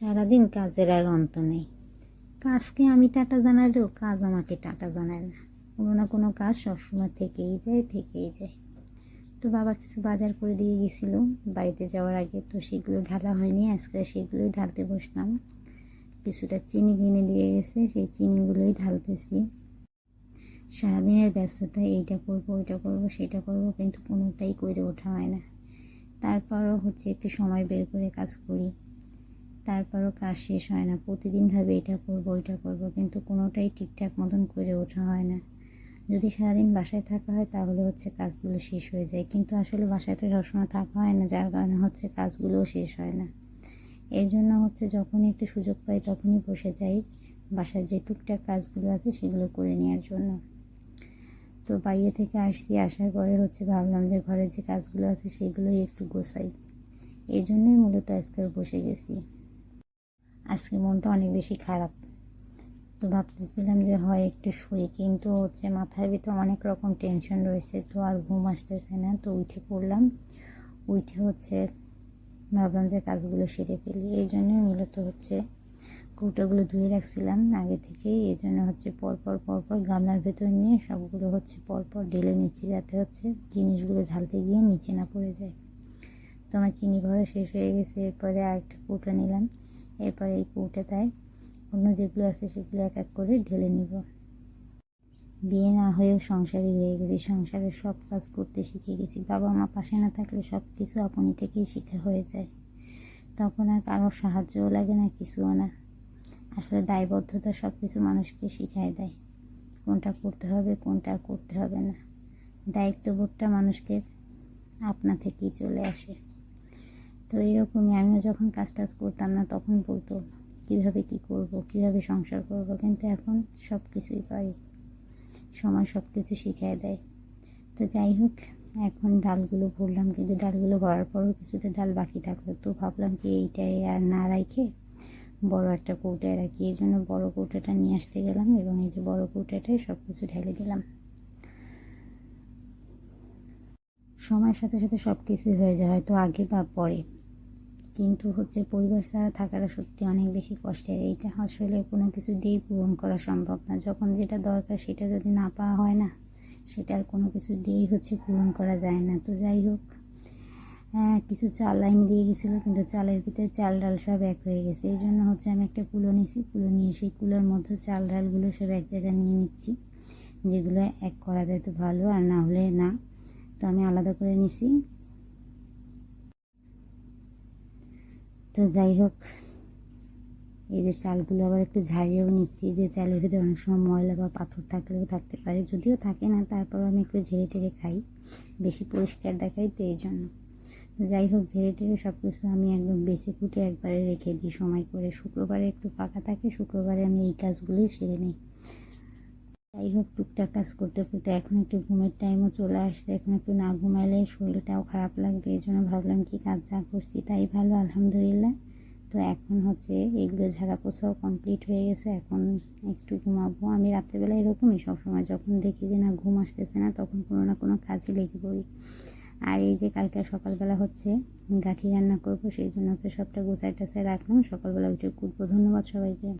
সারাদিন কাজের আর অন্ত নেই। কাজকে আমি টাটা জানালেও কাজ আমাকে টাটা জানায় না। কোনো না কোনো কাজ সবসময় থেকেই যায় থেকেই যায়। তো বাবা কিছু বাজার করে দিয়ে গেছিল। বাড়িতে যাওয়ার আগে তো সেগুলো ঢালা হয়নি, আজকে সেগুলোই ঢালতে বসলাম। কিছুটা চিনি কিনে দিয়ে গেছে, সেই চিনিগুলোই ঢালতেছি। সারাদিনের ব্যস্ততায় এইটা করব, ওইটা করব, সেটা করব, কিন্তু কোনোটাই করে ওঠা হয় না। তারপরও হচ্ছে একটু সময় বের করে কাজ করি। তারপরও কাজ শেষ হয় না। প্রতিদিন ভাবে এটা করব, ওইটা করব, কিন্তু কোনোটাই ঠিকঠাক মতন করে ওঠা হয় না। যদি সারাদিন বাসায় থাকা হয়, তাহলে হচ্ছে কাজগুলো শেষ হয়ে যায়। কিন্তু আসলে বাসায় তো সবসময় থাকা হয় না, যার কারণে হচ্ছে কাজগুলোও শেষ হয় না। এর জন্য হচ্ছে যখনই একটু সুযোগ পাই, তখনই বসে যাই বাসার যে টুকটাক কাজগুলো আছে, সেগুলো করে নেওয়ার জন্য। তো বাইরে থেকে আসছি, আসার পরে হচ্ছে ভাবলাম যে ঘরের যে কাজগুলো আছে, সেগুলোই একটু গোছাই। এই জন্যই মূলত আজকে বসে গেছি। আজকে মনটা অনেক বেশি খারাপ। তো ভাবতেছিলাম যে হয় একটু শুই, কিন্তু হচ্ছে মাথার ভিতরে অনেক রকম টেনশন রয়েছে, তো আর ঘুম আসতেছে না। তো উঠে পড়লাম, উঠে হচ্ছে ভাবলাম যে কাজগুলো সেরে ফেলি। এই জন্যই মূলত হচ্ছে কৌটাগুলো ধুয়ে রাখছিলাম আগে থেকেই। এই জন্য হচ্ছে পরপর পরপর গামলার ভেতর নিয়ে সবগুলো হচ্ছে পরপর ঢেলে নিচ্ছি, যাতে হচ্ছে জিনিসগুলো ঢালতে গিয়ে নিচে না পড়ে যায়। তো আমার চিনি ভরা শেষ হয়ে গেছে, এরপরে আরেকটা কৌটা নিলাম। এরপরে এই কৌটাটায় অন্য যেগুলো আছে সেগুলো এক এক করে ঢেলে নিব। বিয়ে না হয়েও সংসারই হয়ে গেছি। সংসারের সব কাজ করতে শিখে গেছি। বাবা মা পাশে না থাকলে সব কিছু আপনি থেকেই শেখা হয়ে যায়। তখন আর কারোর সাহায্যও লাগে না, কিছুও না। আসলে দায়বদ্ধতা সব কিছু মানুষকে শিখায় দেয়। কোনটা করতে হবে, কোনটা করতে হবে না। দায়িত্ববোধটা মানুষকে আপনা থেকেই চলে আসে। তো এরকমই আমিও যখন কাজ টাজ করতাম না, তখন বলতো, কীভাবে কি করব, কীভাবে সংসার করব? কিন্তু এখন সব কিছুই পারি। সময় সব কিছু শিখিয়ে দেয়। তো যাই হোক, এখন ডালগুলো ভরলাম, কিন্তু ডালগুলো ভরার পরও কিছুটা ডাল বাকি থাকল। তো ভাবলাম কি এইটাই আর না রাখে বড় একটা কৌটায় রাখি। এই জন্য বড় কৌটাটা নিয়ে আসতে গেলাম এবং এই যে বড় কৌটাটায় সব কিছু ঢেলে দিলাম। সময়ের সাথে সাথে সব কিছুই হয়ে যায়, হয়তো আগে বা পরে। কিন্তু হচ্ছে পরিবার ছাড়া থাকাটা সত্যি অনেক বেশি কষ্টের। এইটা আসলে কোনো কিছু দিয়েই পূরণ করা সম্ভব না। যখন যেটা দরকার সেটা যদি না পাওয়া হয় না, সেটা আর কোনো কিছু দিয়েই হচ্ছে পূরণ করা যায় না। তো যাই হোক হ্যাঁ কিছু চাল লাইন দিয়ে গেছিল, কিন্তু চালের ভিতরে চাল ডাল সব এক হয়ে গেছে। এই জন্য হচ্ছে আমি একটা কুলো নিয়েছি। কুলো নিয়ে সেই কুলোর মধ্যে চাল ডালগুলো সব এক জায়গায় নিয়ে নিচ্ছি, যেগুলো এক করা যায় তো ভালো, আর না হলে না। তো আমি আলাদা করে নিছি। তো যাই হোক, এই যে চালগুলো আবার একটু ঝাড়িয়েও নিচ্ছি। যে চালের ভিতরে অনেক সময় ময়লা বা পাথর থাকলেও থাকতে পারে, যদিও থাকে না তারপর আমি একটু ঝেড়ে টেড়ে খাই, বেশি পরিষ্কার দেখাই তো এই জন্য। যাই হোক, ঝেড়ে টেড়ে সব কিছু আমি একদম বেশি ফুটে একবারে রেখে দিই। সময় করে শুক্রবারে একটু ফাঁকা থাকে, শুক্রবারে আমি এই কাজগুলোই সেরে নিই। যাই হোক, টুকটাক কাজ করতে করতে এখন একটু ঘুমের টাইমও চলে আসছে, এখন একটু না ঘুমাইলে শরীরটাও খারাপ লাগবে, এই জন্য ভাবলাম কি কাজ যা করছি তাই ভালো, আলহামদুলিল্লাহ। তো এখন হচ্ছে এগুলো ঝাড়া পোছাও কমপ্লিট হয়ে গেছে, এখন একটু ঘুমাবো। আমি রাত্রেবেলা এরকমই সবসময়, যখন দেখি যে না ঘুম আসতেছে না, তখন কোনো না কোনো কাজে লেগে পড়ি। আর এই যে কালকে সকালবেলা হচ্ছে গাঠি রান্না করব, সেই জন্য হচ্ছে সবটা গোছায় টেছায় রাখলাম। সকালবেলা উঠে কুটবো ধন্যবাদ সবাইকে।